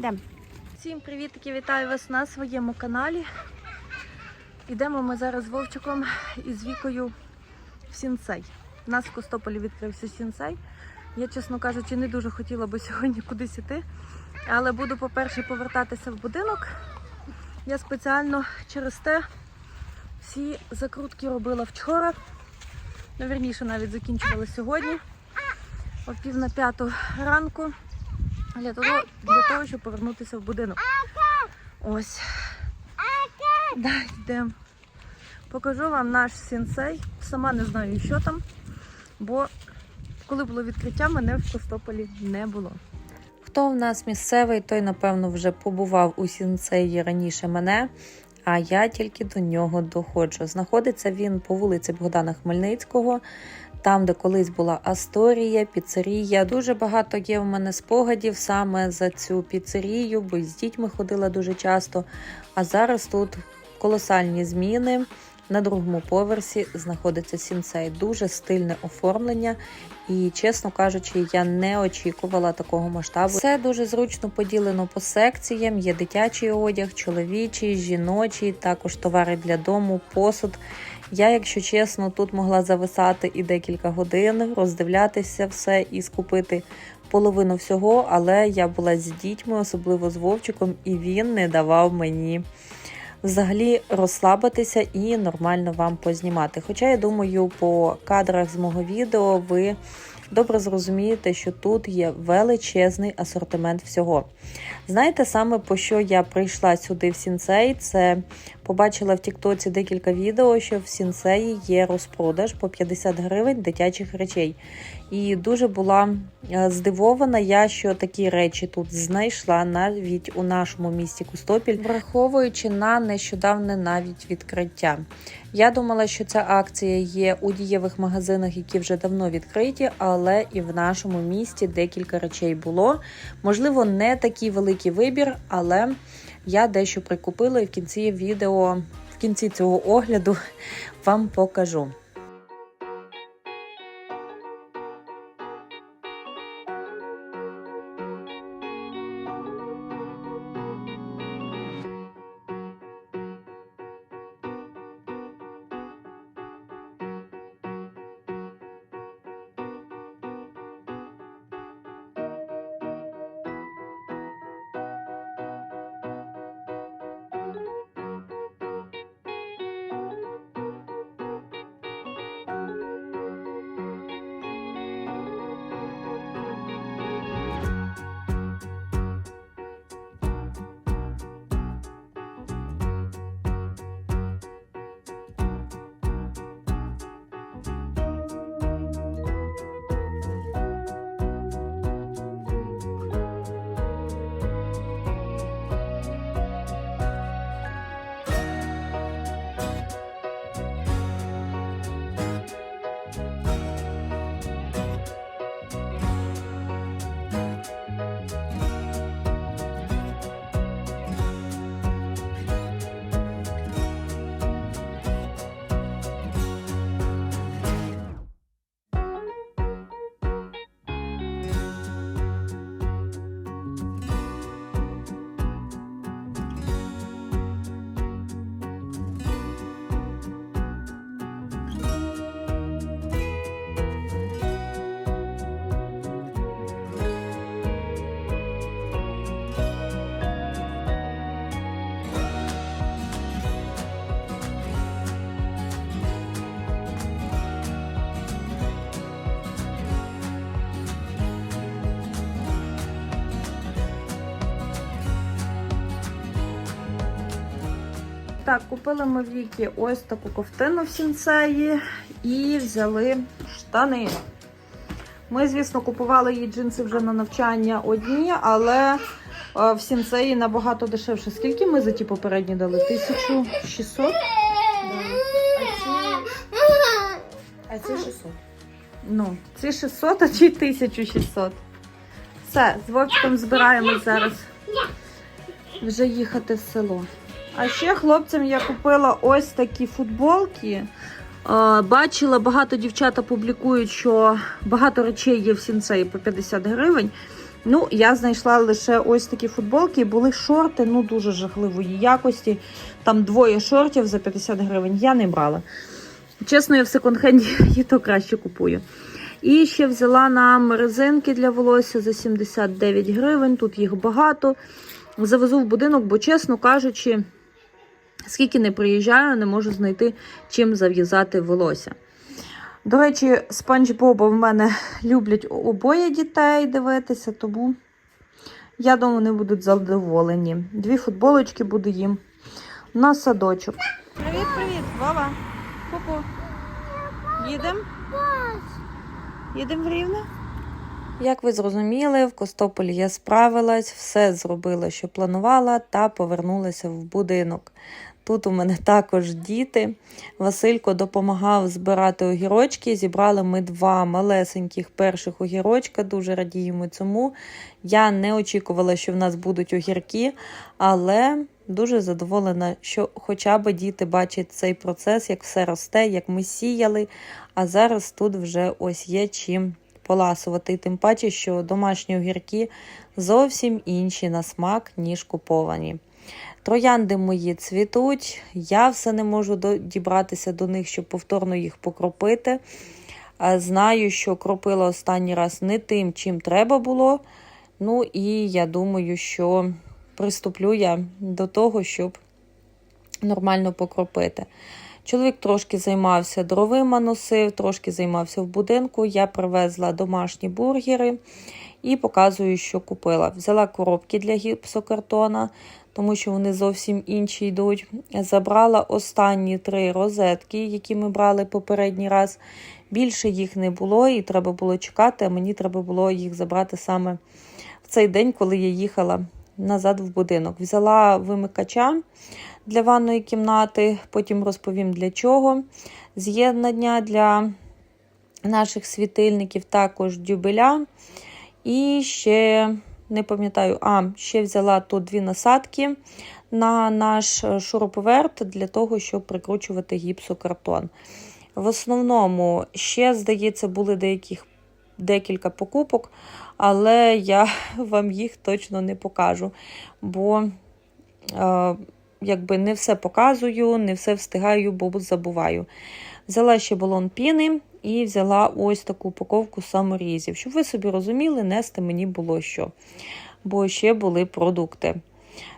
Йдемо? Всім привітки, вітаю вас на своєму каналі. Йдемо ми зараз з Вовчиком і з Вікою в Сінцей. У нас в Костополі відкрився Сінцей. Я, чесно кажучи, не дуже хотіла би сьогодні кудись іти. Але буду, по-перше, повертатися в будинок. Я спеціально через те всі закрутки робила вчора. Ну, вірніше, навіть закінчувала сьогодні. О пів на п'яту ранку. Для того, для того, щоб повернутися в будинок. Ось. Да, йдемо. Покажу вам наш сінцей. Сама не знаю, що там, бо коли було відкриття, мене в Костополі не було. Хто в нас місцевий, той, напевно, вже побував у сінцеї раніше мене, а я тільки до нього доходжу. Знаходиться він по вулиці Богдана Хмельницького, там, де колись була Асторія, піцерія. Дуже багато є в мене спогадів саме за цю піцерію, бо з дітьми ходила дуже часто. А зараз тут колосальні зміни. На другому поверсі знаходиться сінцей. Дуже стильне оформлення. І, чесно кажучи, я не очікувала такого масштабу. Все дуже зручно поділено по секціям. Є дитячий одяг, чоловічий, жіночий, також товари для дому, посуд. Я, якщо чесно, тут могла зависати і декілька годин, роздивлятися все і скупити половину всього, але я була з дітьми, особливо з Вовчиком, і він не давав мені взагалі розслабитися і нормально вам познімати. Хоча я думаю, по кадрах з мого відео ви добре зрозумієте, що тут є величезний асортимент всього. Знаєте, саме по що я прийшла сюди в Сінцей, це побачила в Тіктоці декілька відео, що в Сінцеї є розпродаж по 50 гривень дитячих речей. І дуже була е, здивована я, що такі речі тут знайшла навіть у нашому місті Костопіль, враховуючи на нещодавне навіть відкриття. Я думала, що ця акція є у дієвих магазинах, які вже давно відкриті, але і в нашому місті декілька речей було. Можливо, не такий великий вибір, але я дещо прикупила і в кінці відео, в кінці цього огляду вам покажу. Так, купили ми в Вікі ось таку ковтину в сінцеї і взяли штани. Ми, звісно, купували їй джинси вже на навчання одні, але е, в сінцеї набагато дешевше. Скільки ми за ті попередні дали? 1600? А це 600. Ну, ці 600, а ті 1600. Все, з Вовчиком збираємось зараз вже їхати в село. А ще хлопцям я купила ось такі футболки. Бачила, багато дівчата публікують, що багато речей є в сінцеї по 50 гривень. Ну, я знайшла лише ось такі футболки, були шорти, ну дуже жахливої якості. Там двоє шортів за 50 гривень. Я не брала. Чесно, я в секонд-хенді і то краще купую. І ще взяла нам резинки для волосся за 79 гривень. Тут їх багато. Завезу в будинок, бо, чесно кажучи, скільки не приїжджаю, не можу знайти чим зав'язати волосся. До речі, спанч Боба в мене люблять обоє дітей дивитися, тому я думаю, вони будуть задоволені. Дві футболочки буду їм на садочок. Привіт, привіт, Вова. Ку-ку. Їдемо? Їдемо в Рівне? Як ви зрозуміли, в Костополі я справилась, все зробила, що планувала, та повернулася в будинок. Тут у мене також діти. Василько допомагав збирати огірочки. Зібрали ми два малесеньких перших огірочка. Дуже радіємо цьому. Я не очікувала, що в нас будуть огірки, але дуже задоволена, що хоча б діти бачать цей процес, як все росте, як ми сіяли. А зараз тут вже ось є чим поласувати. Тим паче, що домашні огірки зовсім інші на смак, ніж куповані. Троянди мої цвітуть, я все не можу дібратися до них, щоб повторно їх покропити. Знаю, що кропила останній раз не тим, чим треба було. Ну і я думаю, що приступлю я до того, щоб нормально покропити. Чоловік трошки займався дровима, носив, трошки займався в будинку. Я привезла домашні бургери і показую, що купила. Взяла коробки для гіпсокартона, тому що вони зовсім інші йдуть. Забрала останні три розетки, які ми брали попередній раз. Більше їх не було, і треба було чекати, а мені треба було їх забрати саме в цей день, коли я їхала назад в будинок. Взяла вимикача для ванної кімнати, потім розповім для чого. З'єднання для наших світильників, також дюбеля. І ще не пам'ятаю, а ще взяла тут дві насадки на наш шуруповерт для того, щоб прикручувати гіпсокартон. В основному ще, здається, були деяких, декілька покупок, але я вам їх точно не покажу, бо е, якби не все показую, не все встигаю, бо забуваю. Взяла ще балон піни і взяла ось таку упаковку саморізів. Щоб ви собі розуміли, нести мені було що. Бо ще були продукти.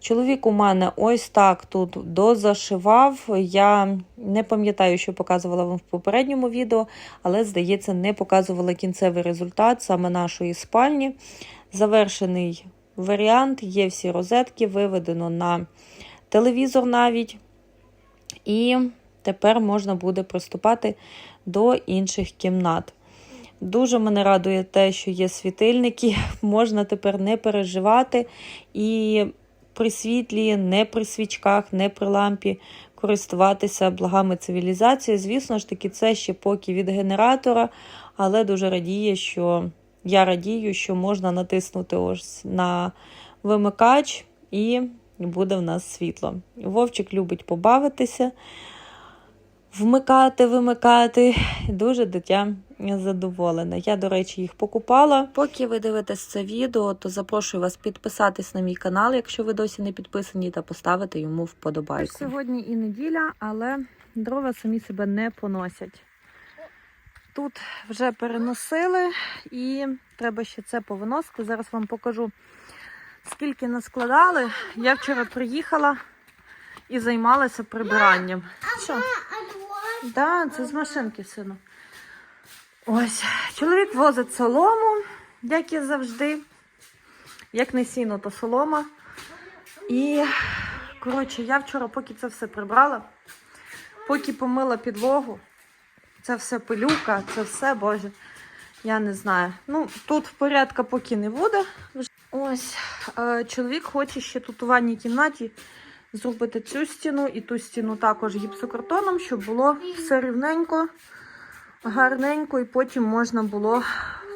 Чоловік у мене ось так тут дозашивав. Я не пам'ятаю, що показувала вам в попередньому відео, але, здається, не показувала кінцевий результат саме нашої спальні. Завершений варіант, є всі розетки, виведено на телевізор навіть. І тепер можна буде приступати до інших кімнат. Дуже мене радує те, що є світильники, можна тепер не переживати і при світлі, не при свічках, не при лампі користуватися благами цивілізації. Звісно ж таки, це ще поки від генератора, але дуже радіє, що я радію, що можна натиснути ось на вимикач і буде в нас світло. Вовчик любить побавитися вмикати, вимикати. Дуже дитя задоволена. Я, до речі, їх покупала. Поки ви дивитесь це відео, то запрошую вас підписатись на мій канал, якщо ви досі не підписані, та поставити йому вподобайку. Сьогодні і неділя, але дрова самі себе не поносять. Тут вже переносили і треба ще це повиносити. Зараз вам покажу, скільки наскладали. Я вчора приїхала і займалася прибиранням. Що? Да, це з машинки сину. Ось, чоловік возить солому, як і завжди. Як не сіно, то солома. І, коротше, я вчора, поки це все прибрала, поки помила підлогу, це все пилюка, це все, боже, я не знаю. Ну, тут порядка поки не буде. Ось, е, чоловік хоче ще тут у ванній кімнаті зробити цю стіну і ту стіну також гіпсокартоном, щоб було все рівненько, гарненько, і потім можна було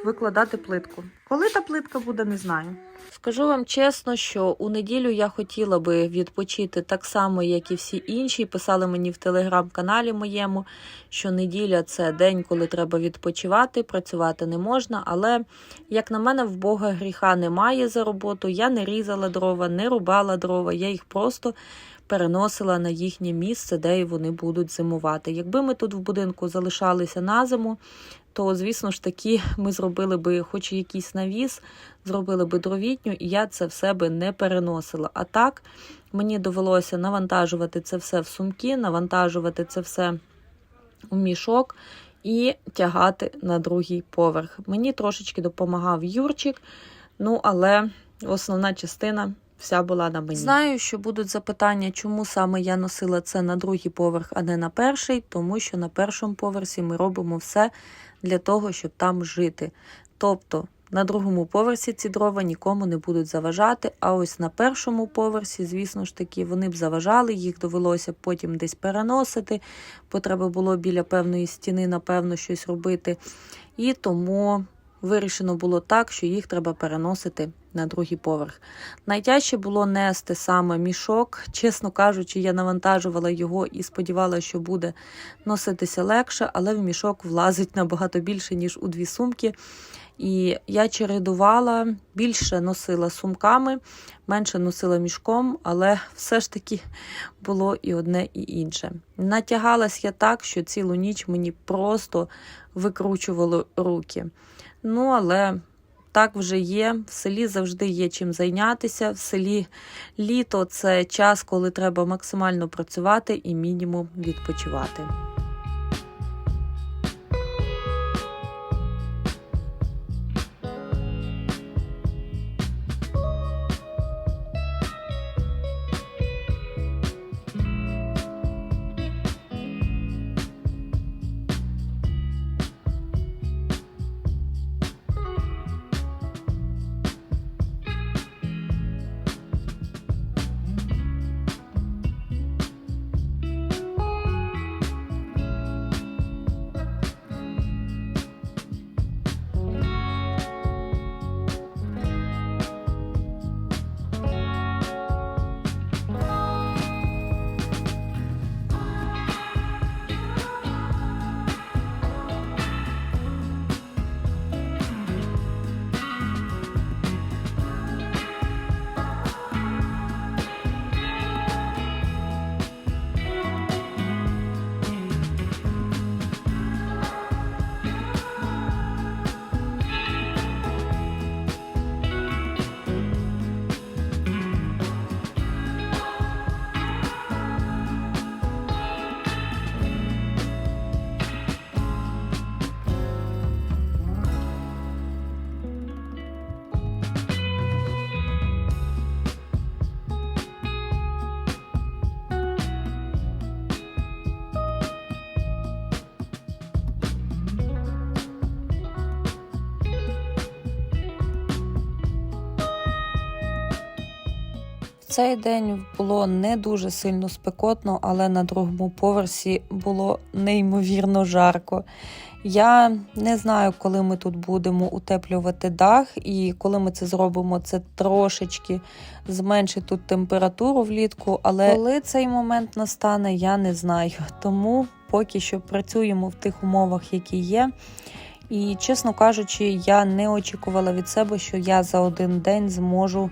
викладати плитку. Коли та плитка буде, не знаю. Скажу вам чесно, що у неділю я хотіла би відпочити так само, як і всі інші. Писали мені в телеграм-каналі моєму, що неділя це день, коли треба відпочивати, працювати не можна. Але, як на мене, в Бога гріха немає за роботу. Я не різала дрова, не рубала дрова, я їх просто переносила на їхнє місце, де вони будуть зимувати. Якби ми тут в будинку залишалися на зиму, то, звісно ж таки, ми зробили би хоч якийсь навіс, зробили би дровітню, і я це все би не переносила. А так мені довелося навантажувати це все в сумки, навантажувати це все у мішок і тягати на другий поверх. Мені трошечки допомагав Юрчик, ну але основна частина. Вся була на мені. Знаю, що будуть запитання, чому саме я носила це на другий поверх, а не на перший, тому що на першому поверсі ми робимо все для того, щоб там жити. Тобто на другому поверсі ці дрова нікому не будуть заважати. А ось на першому поверсі, звісно ж таки, вони б заважали, їх довелося потім десь переносити, бо треба було біля певної стіни, напевно, щось робити. І тому вирішено було так, що їх треба переносити на другий поверх. Найтяжче було нести саме мішок. Чесно кажучи, я навантажувала його і сподівалася, що буде носитися легше, але в мішок влазить набагато більше, ніж у дві сумки. І я чередувала, більше носила сумками, менше носила мішком, але все ж таки було і одне, і інше. Натягалась я так, що цілу ніч мені просто викручували руки. Ну, але так вже є. В селі завжди є чим зайнятися. В селі літо це час, коли треба максимально працювати і мінімум відпочивати. Цей день було не дуже сильно спекотно, але на другому поверсі було неймовірно жарко. Я не знаю, коли ми тут будемо утеплювати дах, і коли ми це зробимо, це трошечки зменшить тут температуру влітку. Але коли цей момент настане, я не знаю. Тому поки що працюємо в тих умовах, які є. І, чесно кажучи, я не очікувала від себе, що я за один день зможу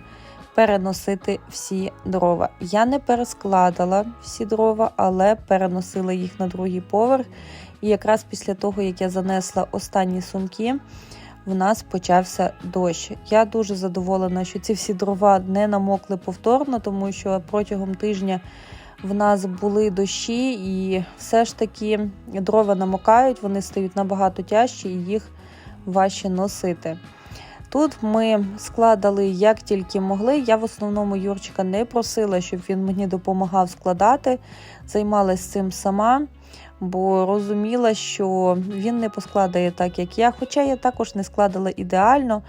переносити всі дрова. Я не перескладала всі дрова, але переносила їх на другий поверх. І якраз після того, як я занесла останні сумки, в нас почався дощ. Я дуже задоволена, що ці всі дрова не намокли повторно, тому що протягом тижня в нас були дощі, і все ж таки дрова намокають, вони стають набагато тяжчі і їх важче носити. Тут ми складали як тільки могли. Я в основному Юрчика не просила, щоб він мені допомагав складати, займалась цим сама, бо розуміла, що він не поскладає так, як я. Хоча я також не складала ідеально,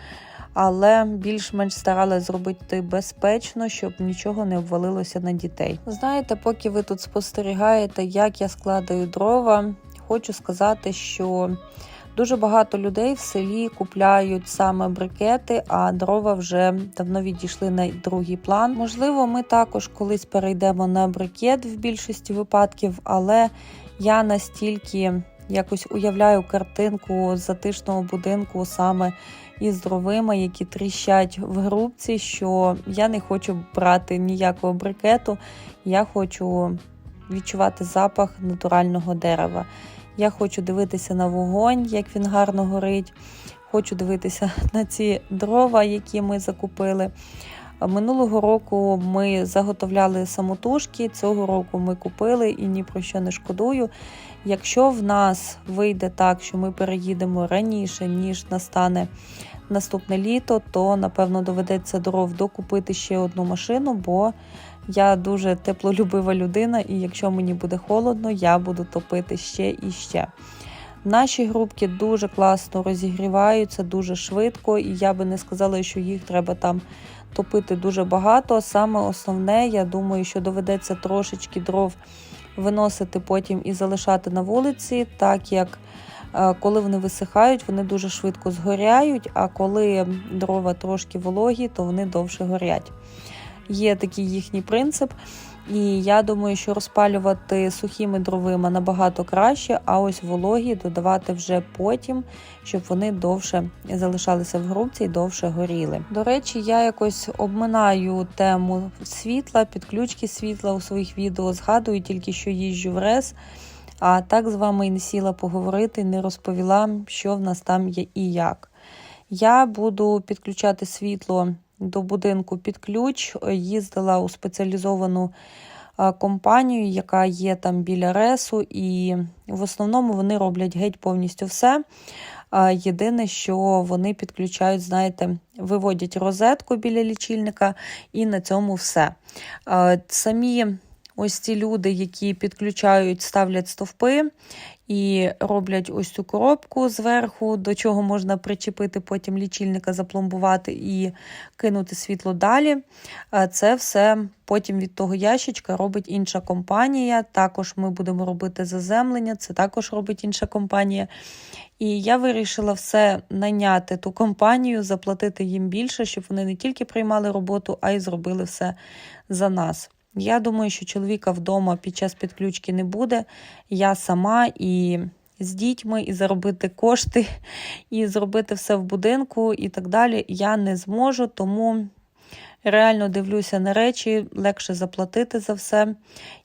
але більш-менш старалась зробити безпечно, щоб нічого не обвалилося на дітей. Знаєте, поки ви тут спостерігаєте, як я складаю дрова, хочу сказати, що. Дуже багато людей в селі купляють саме брикети, а дрова вже давно відійшли на другий план. Можливо, ми також колись перейдемо на брикет в більшості випадків, але я настільки якось уявляю картинку затишного будинку саме із дровима, які тріщать в грубці, що я не хочу брати ніякого брикету. Я хочу відчувати запах натурального дерева. Я хочу дивитися на вогонь, як він гарно горить. Хочу дивитися на ці дрова, які ми закупили. Минулого року ми заготовляли самотужки, цього року ми купили і ні про що не шкодую. Якщо в нас вийде так, що ми переїдемо раніше, ніж настане наступне літо, то напевно доведеться дров докупити ще одну машину, бо я дуже теплолюбива людина, і якщо мені буде холодно, я буду топити ще і ще. Наші грубки дуже класно розігріваються, дуже швидко, і я би не сказала, що їх треба там топити дуже багато. Саме основне, я думаю, що доведеться трошечки дров виносити потім і залишати на вулиці, так як е, коли вони висихають, вони дуже швидко згоряють, а коли дрова трошки вологі, то вони довше горять. Є такий їхній принцип. І я думаю, що розпалювати сухими дровима набагато краще, а ось вологі додавати вже потім, щоб вони довше залишалися в грубці і довше горіли. До речі, я якось обминаю тему світла, підключки світла у своїх відео. Згадую тільки, що їжджу в рез. А так з вами і не сіла поговорити, не розповіла, що в нас там є і як. Я буду підключати світло до будинку під ключ. Їздила у спеціалізовану компанію, яка є там біля ресу, і в основному вони роблять геть повністю все. Єдине, що вони підключають, знаєте, виводять розетку біля лічильника, і на цьому все. Самі ось ці люди, які підключають, ставлять стовпи і роблять ось цю коробку зверху, до чого можна причепити потім лічильника, запломбувати і кинути світло далі. Це все потім від того ящичка робить інша компанія. Також ми будемо робити заземлення, це також робить інша компанія. І я вирішила все наняти ту компанію, заплатити їм більше, щоб вони не тільки приймали роботу, а й зробили все за нас. Я думаю, що чоловіка вдома під час підключки не буде. Я сама і з дітьми, і заробити кошти, і зробити все в будинку і так далі. Я не зможу, тому реально дивлюся на речі, легше заплатити за все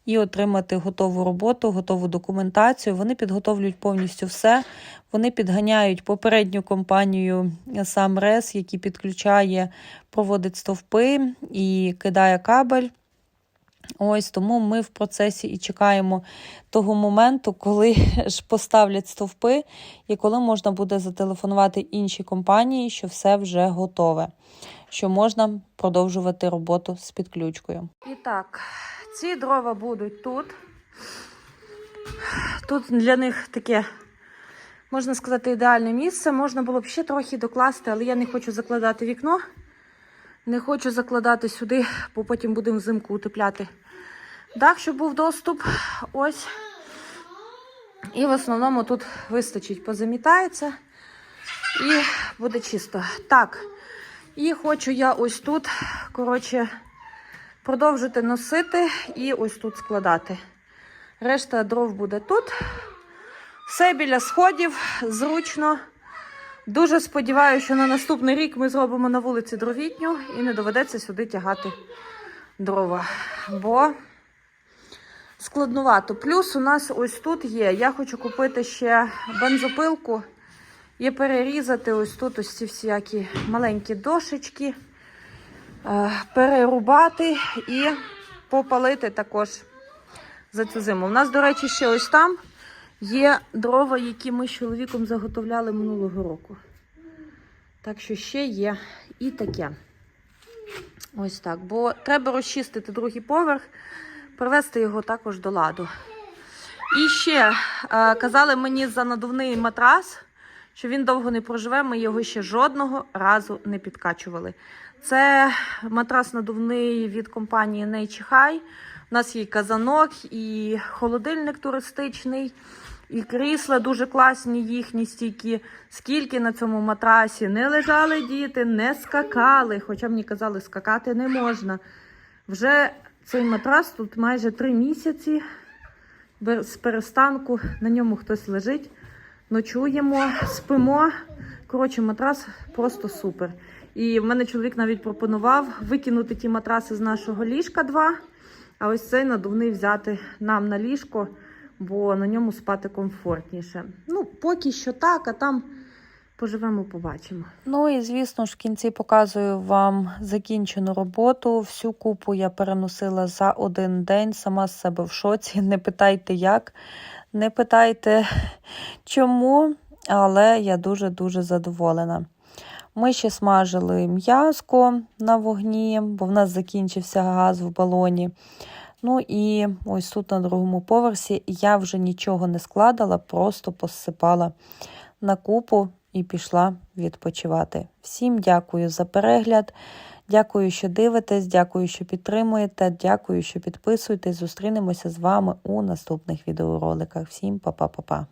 і отримати готову роботу, готову документацію. Вони підготовлюють повністю все. Вони підганяють попередню компанію сам РЕС, який підключає, проводить стовпи і кидає кабель. Ось тому ми в процесі і чекаємо того моменту, коли ж поставлять стовпи, і коли можна буде зателефонувати іншій компанії, що все вже готове, що можна продовжувати роботу з підключкою. І так, ці дрова будуть тут. Тут для них таке, можна сказати, ідеальне місце. Можна було б ще трохи докласти, але я не хочу закладати вікно. Не хочу закладати сюди, бо потім будемо взимку утепляти дах, щоб був доступ. Ось. І в основному тут вистачить, позамітається і буде чисто. Так, і хочу я ось тут, коротше, продовжити носити і ось тут складати. Решта дров буде тут. Все біля сходів, зручно. Дуже сподіваюся, що на наступний рік ми зробимо на вулиці дровітню і не доведеться сюди тягати дрова. Бо складнувато. Плюс у нас ось тут є. Я хочу купити ще бензопилку і перерізати ось тут ось ці всякі маленькі дошечки, е, перерубати і попалити також за цю зиму. У нас, до речі, ще ось там. Є дрова, які ми з чоловіком заготовляли минулого року. Так що ще є і таке. Ось так. Бо треба розчистити другий поверх, привести його також до ладу. І ще е, казали мені за надувний матрас, що він довго не проживе, ми його ще жодного разу не підкачували. Це матрас надувний від компанії Nature High. У нас є казанок і холодильник туристичний. І крісла дуже класні їхні стійкі. Скільки на цьому матрасі не лежали діти, не скакали. Хоча мені казали, скакати не можна. Вже цей матрас тут майже три місяці. Без перестанку на ньому хтось лежить. Ночуємо, спимо. Коротше, матрас просто супер. І в мене чоловік навіть пропонував викинути ті матраси з нашого ліжка два, а ось цей надувний взяти нам на ліжко, бо на ньому спати комфортніше. Ну, поки що так, а там поживемо, побачимо. Ну і звісно ж, в кінці показую вам закінчену роботу. Всю купу я переносила за один день, сама з себе в шоці. Не питайте як, не питайте чому, але я дуже-дуже задоволена. Ми ще смажили м'язко на вогні, бо в нас закінчився газ в балоні. Ну і ось тут на другому поверсі я вже нічого не складала, просто посипала на купу і пішла відпочивати. Всім дякую за перегляд. Дякую, що дивитесь, дякую, що підтримуєте, дякую, що підписуєтесь. Зустрінемося з вами у наступних відеороликах. Всім па-па-па-па.